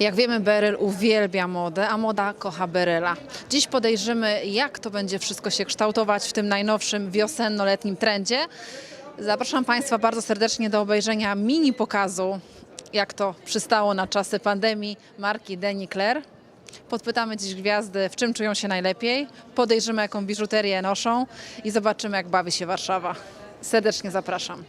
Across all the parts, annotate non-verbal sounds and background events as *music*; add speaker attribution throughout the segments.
Speaker 1: Jak wiemy, Beryl uwielbia modę, a moda kocha Beryla. Dziś podejrzymy, jak to będzie wszystko się kształtować w tym najnowszym wiosenno-letnim trendzie. Zapraszam Państwa bardzo serdecznie do obejrzenia mini pokazu, jak to przystało na czasy pandemii marki Denis Claire. Podpytamy dziś gwiazdy, w czym czują się najlepiej, podejrzymy, jaką biżuterię noszą i zobaczymy, jak bawi się Warszawa. Serdecznie zapraszam.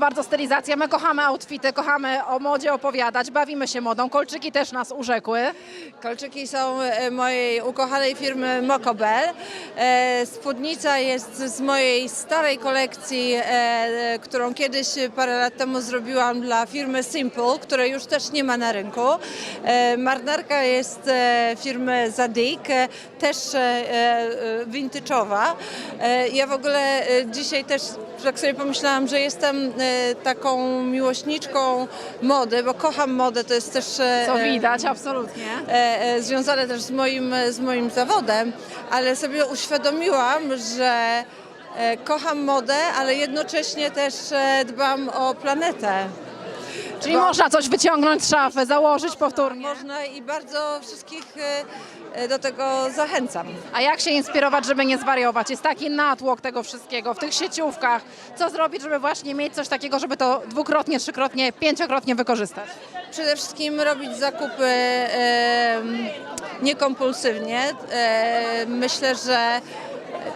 Speaker 1: Bardzo stylizacja. My kochamy outfity, kochamy o modzie opowiadać, bawimy się modą. Kolczyki też nas urzekły.
Speaker 2: Kolczyki są e, mojej ukochanej firmy Mokobel. E, Spódnica jest z mojej starej kolekcji, e, którą kiedyś parę lat temu zrobiłam dla firmy Simple, której już też nie ma na rynku. Marynarka jest firmy Zadig, też vintage'owa. Ja w ogóle dzisiaj też tak sobie pomyślałam, że jestem taką miłośniczką mody, bo kocham modę, to jest też... e,
Speaker 1: Co widać, absolutnie.
Speaker 2: e, e, związane też z moim, z moim zawodem, ale sobie uświadomiłam, że kocham modę, ale jednocześnie też dbam o planetę.
Speaker 1: Czyli można coś wyciągnąć z szafy, założyć powtórnie.
Speaker 2: Można i bardzo wszystkich e, e, do tego zachęcam.
Speaker 1: A jak się inspirować, żeby nie zwariować? Jest taki natłok tego wszystkiego w tych sieciówkach. Co zrobić, żeby właśnie mieć coś takiego, żeby to dwukrotnie, trzykrotnie, pięciokrotnie wykorzystać?
Speaker 2: Przede wszystkim robić zakupy e, niekompulsywnie. E, myślę, że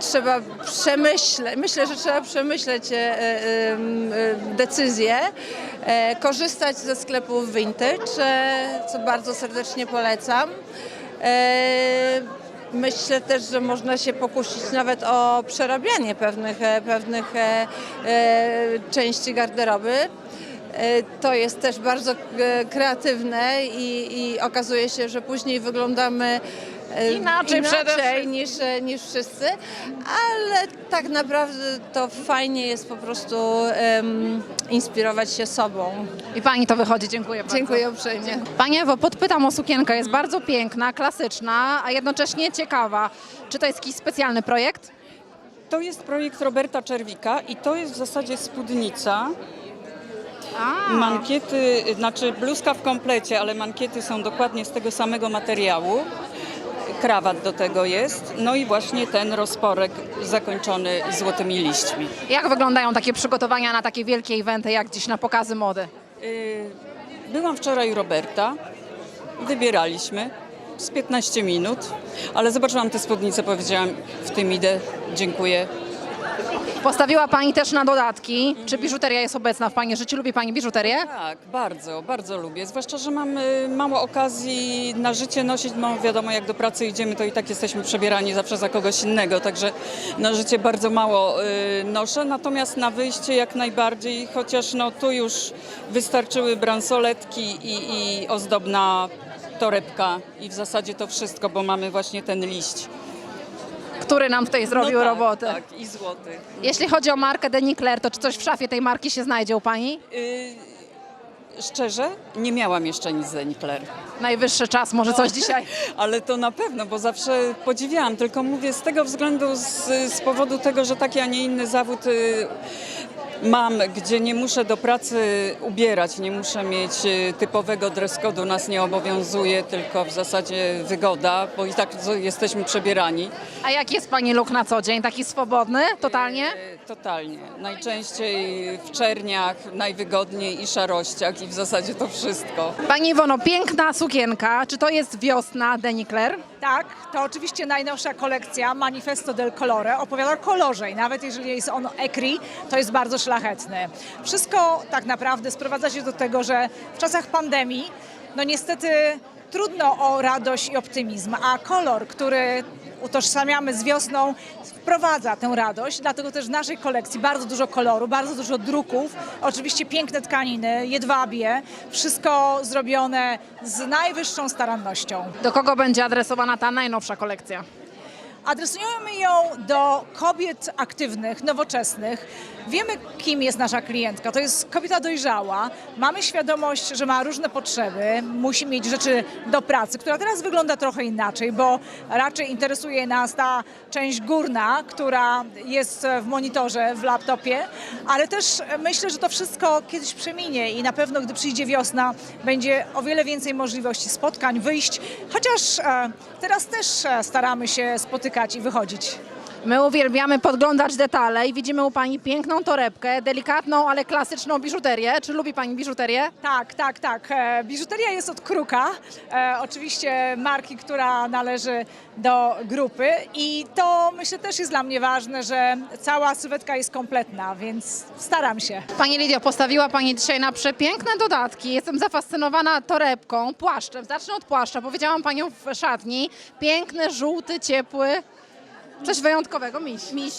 Speaker 2: trzeba przemyśleć, myślę, że trzeba przemyśleć e, e, e, decyzje, e, korzystać ze sklepów vintage, co bardzo serdecznie polecam. Myślę też, że można się pokusić nawet o przerabianie pewnych, pewnych części garderoby. To jest też bardzo kreatywne i, i okazuje się, że później wyglądamy
Speaker 1: Inaczej przede
Speaker 2: inaczej
Speaker 1: wszystkim.
Speaker 2: niż, e, niż wszyscy, ale tak naprawdę to fajnie jest po prostu em, inspirować się sobą.
Speaker 1: I pani to wychodzi, dziękuję bardzo.
Speaker 2: Dziękuję uprzejmie.
Speaker 1: Pani Ewo, podpytam o sukienkę. Jest bardzo piękna, klasyczna, a jednocześnie ciekawa. Czy to jest jakiś specjalny projekt?
Speaker 3: To jest projekt Roberta Czerwika i to jest w zasadzie spódnica.
Speaker 1: A,
Speaker 3: Mankiety, znaczy bluzka w komplecie, ale mankiety są dokładnie z tego samego materiału. Krawat do tego jest. No i właśnie ten rozporek zakończony złotymi liśćmi.
Speaker 1: jak wyglądają takie przygotowania na takie wielkie eventy, jak dziś na pokazy mody?
Speaker 3: Yy, Byłam wczoraj u Roberta, wybieraliśmy z 15 minut, ale zobaczyłam tę spódnicę, powiedziałam, w tym idę, dziękuję,
Speaker 1: Postawiła Pani też na dodatki. Czy biżuteria jest obecna w Pani życiu? Lubi Pani biżuterię?
Speaker 3: Tak, bardzo, bardzo lubię. Zwłaszcza, że mam y, mało okazji na życie nosić, bo wiadomo, jak do pracy idziemy, to i tak jesteśmy przebierani zawsze za kogoś innego, także na życie bardzo mało y, noszę, natomiast na wyjście jak najbardziej, chociaż no tu już wystarczyły bransoletki i, i ozdobna torebka i w zasadzie to wszystko, bo mamy właśnie ten liść.
Speaker 1: Który nam tutaj zrobił
Speaker 3: no tak,
Speaker 1: robotę.
Speaker 3: Tak, i złoty.
Speaker 1: Jeśli chodzi o markę Denis Claire, to czy coś w szafie tej marki się znajdzie u Pani?
Speaker 3: Y, szczerze, nie miałam jeszcze nic z Enikler.
Speaker 1: Najwyższy czas, może coś dzisiaj. *laughs*
Speaker 3: Ale to na pewno, bo zawsze podziwiałam, tylko mówię z tego względu, z, z powodu tego, że taki, a nie inny zawód y, mam, gdzie nie muszę do pracy ubierać, nie muszę mieć e, typowego dress code'u, nas nie obowiązuje, tylko w zasadzie wygoda, bo i tak jesteśmy przebierani.
Speaker 1: A jaki jest Pani look na co dzień? Taki swobodny, totalnie?
Speaker 3: E, Totalnie. Najczęściej w czerniach, najwygodniej i szarościach i w zasadzie to wszystko.
Speaker 1: Pani Iwono, piękna sukienka. Czy to jest wiosna Deni Claire?
Speaker 4: Tak, to oczywiście najnowsza kolekcja Manifesto del Colore opowiada o kolorze i nawet jeżeli jest on ekri, to jest bardzo szlachetny. Wszystko tak naprawdę sprowadza się do tego, że w czasach pandemii, no niestety trudno o radość i optymizm, a kolor, który utożsamiamy z wiosną, wprowadza tę radość, dlatego też w naszej kolekcji bardzo dużo koloru, bardzo dużo druków, oczywiście piękne tkaniny, jedwabie, wszystko zrobione z najwyższą starannością.
Speaker 1: Do kogo będzie adresowana ta najnowsza kolekcja?
Speaker 4: Adresujemy ją do kobiet aktywnych, nowoczesnych. Wiemy, kim jest nasza klientka. To jest kobieta dojrzała. Mamy świadomość, że ma różne potrzeby. Musi mieć rzeczy do pracy, która teraz wygląda trochę inaczej, bo raczej interesuje nas ta część górna, która jest w monitorze, w laptopie, ale też myślę, że to wszystko kiedyś przeminie i na pewno, gdy przyjdzie wiosna, będzie o wiele więcej możliwości spotkań, wyjść, chociaż e, teraz też e, staramy się spotykać i wychodzić.
Speaker 1: My uwielbiamy podglądać detale i widzimy u Pani piękną torebkę, delikatną, ale klasyczną biżuterię. Czy lubi Pani biżuterię?
Speaker 4: Tak, tak, tak. E, Biżuteria jest od Kruka, e, oczywiście marki, która należy do grupy i to myślę też jest dla mnie ważne, że cała sylwetka jest kompletna, więc staram się.
Speaker 1: Pani Lidio, postawiła Pani dzisiaj na przepiękne dodatki. Jestem zafascynowana torebką, płaszczem. Zacznę od płaszcza. Powiedziałam Panią w szatni. Piękny, żółty, ciepły. Coś wyjątkowego, miś.
Speaker 5: Miś,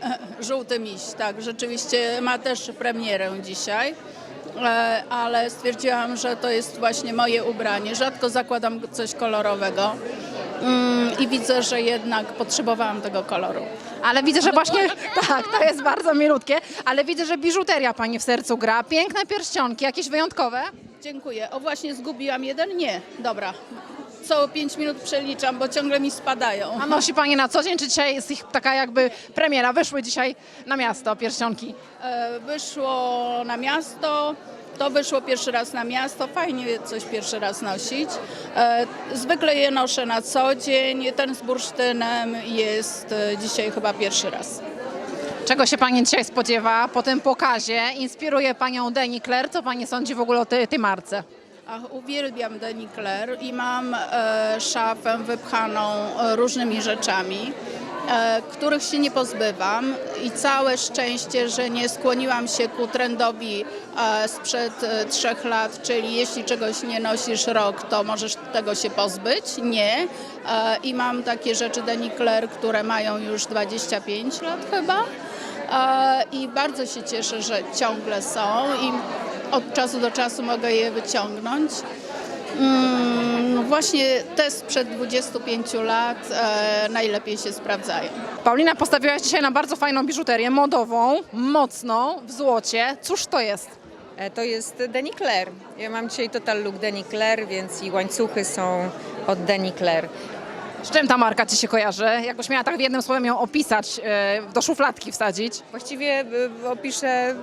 Speaker 5: *laughs* żółty miś, tak, rzeczywiście ma też premierę dzisiaj, e, ale stwierdziłam, że to jest właśnie moje ubranie. Rzadko zakładam coś kolorowego mm, i widzę, że jednak potrzebowałam tego koloru.
Speaker 1: Ale widzę, że właśnie, *laughs* *laughs* tak, to jest bardzo milutkie, ale widzę, że biżuteria Pani w sercu gra. Piękne pierścionki, jakieś wyjątkowe?
Speaker 5: Dziękuję. O właśnie zgubiłam jeden? Nie, dobra. Co 5 minut przeliczam, bo ciągle mi spadają.
Speaker 1: A nosi Pani na co dzień, czy dzisiaj jest ich taka jakby premiera? Wyszły dzisiaj na miasto pierścionki.
Speaker 5: E, Wyszło na miasto. To wyszło pierwszy raz na miasto. Fajnie coś pierwszy raz nosić. E, Zwykle je noszę na co dzień. Ten z bursztynem jest e, dzisiaj chyba pierwszy raz.
Speaker 1: Czego się Pani dzisiaj spodziewa po tym pokazie? Inspiruje Panią Deni Claire. Co Pani sądzi w ogóle o tej, tej marce?
Speaker 5: Ach, uwielbiam Deni Claire i mam e, szafę wypchaną e, różnymi rzeczami, e, których się nie pozbywam i całe szczęście, że nie skłoniłam się ku trendowi e, sprzed e, trzech lat, czyli jeśli czegoś nie nosisz rok, to możesz tego się pozbyć. Nie. E, I mam takie rzeczy Deni Claire, które mają już 25 lat chyba. I bardzo się cieszę, że ciągle są i od czasu do czasu mogę je wyciągnąć. Mm, właśnie te sprzed 25 lat e, najlepiej się sprawdzają.
Speaker 1: Paulina, postawiłaś dzisiaj na bardzo fajną biżuterię modową, mocną, w złocie. Cóż to jest?
Speaker 6: E, To jest Deni Claire. Ja mam dzisiaj total look Deni Claire, więc i łańcuchy są od Deni Claire.
Speaker 1: Z czym ta marka Ci się kojarzy? Jakbyś miała tak w jednym słowem ją opisać, e, do szufladki wsadzić.
Speaker 6: Właściwie y, opiszę,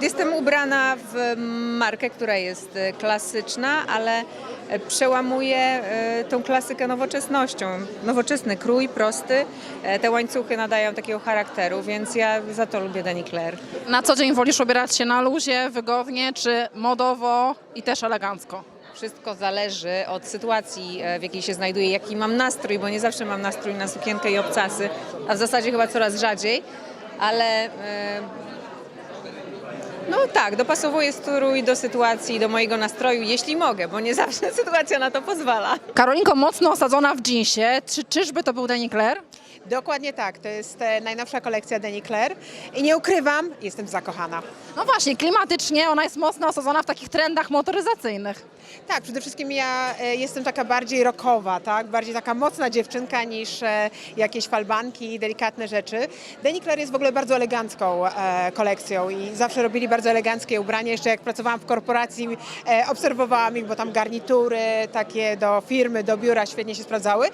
Speaker 6: jestem ubrana w markę, która jest y, klasyczna, ale e, przełamuje y, tą klasykę nowoczesnością. Nowoczesny krój, prosty. E, Te łańcuchy nadają takiego charakteru, więc ja za to lubię Deni Claire.
Speaker 1: Na co dzień wolisz ubierać się na luzie, wygodnie, czy modowo i też elegancko?
Speaker 6: Wszystko zależy od sytuacji, e, w jakiej się znajduję, jaki mam nastrój, bo nie zawsze mam nastrój na sukienkę i obcasy, a w zasadzie chyba coraz rzadziej, ale e, no tak, dopasowuję strój do sytuacji, do mojego nastroju, jeśli mogę, bo nie zawsze *laughs* sytuacja na to pozwala.
Speaker 1: Karolinko, mocno osadzona w dżinsie. Czy, czyżby to był Deni Claire?
Speaker 7: Dokładnie tak, to jest e, najnowsza kolekcja Deni Claire i nie ukrywam, jestem zakochana.
Speaker 1: No właśnie, klimatycznie ona jest mocno osadzona w takich trendach motoryzacyjnych.
Speaker 7: Tak, przede wszystkim ja e, jestem taka bardziej rockowa, tak? bardziej taka mocna dziewczynka niż e, jakieś falbanki i delikatne rzeczy. Deni Claire jest w ogóle bardzo elegancką e, kolekcją i zawsze robili bardzo eleganckie ubrania. Jeszcze jak pracowałam w korporacji, e, obserwowałam ich, bo tam garnitury takie do firmy, do biura świetnie się sprawdzały.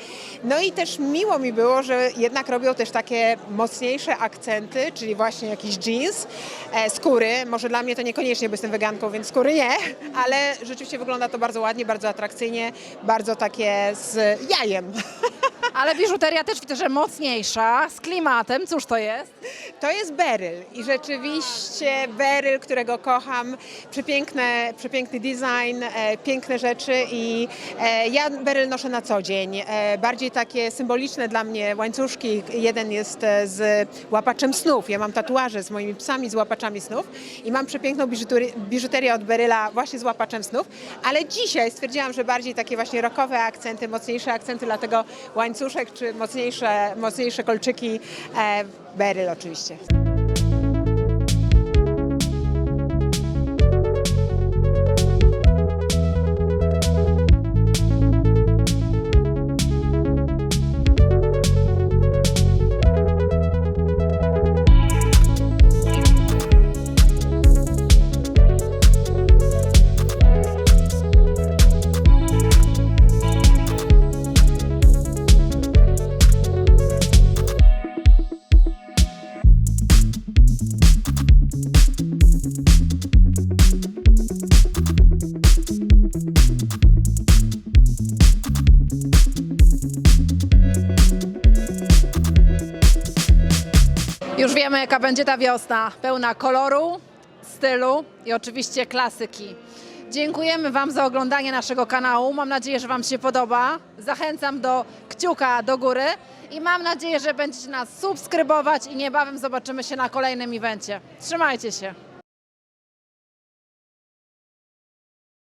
Speaker 7: No i też miło mi było, że jednak robią też takie mocniejsze akcenty, czyli właśnie jakiś jeans, e, skóry. Może dla mnie to niekoniecznie, bo jestem weganką, więc skóry nie, *laughs* ale rzeczywiście wygląda to bardzo ładnie, bardzo atrakcyjnie, bardzo takie z jajem. *laughs*
Speaker 1: Ale biżuteria też widzę, że mocniejsza, z klimatem. Cóż to jest?
Speaker 7: To jest beryl i rzeczywiście beryl, którego kocham. Przepiękne, przepiękny design, e, piękne rzeczy i e, ja beryl noszę na co dzień. E, bardziej takie symboliczne dla mnie łańcuszki. Jeden jest e, z łapaczem snów. Ja mam tatuaże z moimi psami z łapaczami snów i mam przepiękną biżuterię, od beryla właśnie z łapaczem snów. Ale dzisiaj stwierdziłam, że bardziej takie właśnie rokowe akcenty, mocniejsze akcenty, dlatego łańcuszek czy mocniejsze, mocniejsze kolczyki. E, beryl oczywiście.
Speaker 1: Wiemy, jaka będzie ta wiosna. Pełna koloru, stylu i oczywiście klasyki. Dziękujemy Wam za oglądanie naszego kanału. Mam nadzieję, że Wam się podoba. Zachęcam do kciuka do góry i mam nadzieję, że będziecie nas subskrybować i niebawem zobaczymy się na kolejnym evencie. Trzymajcie się.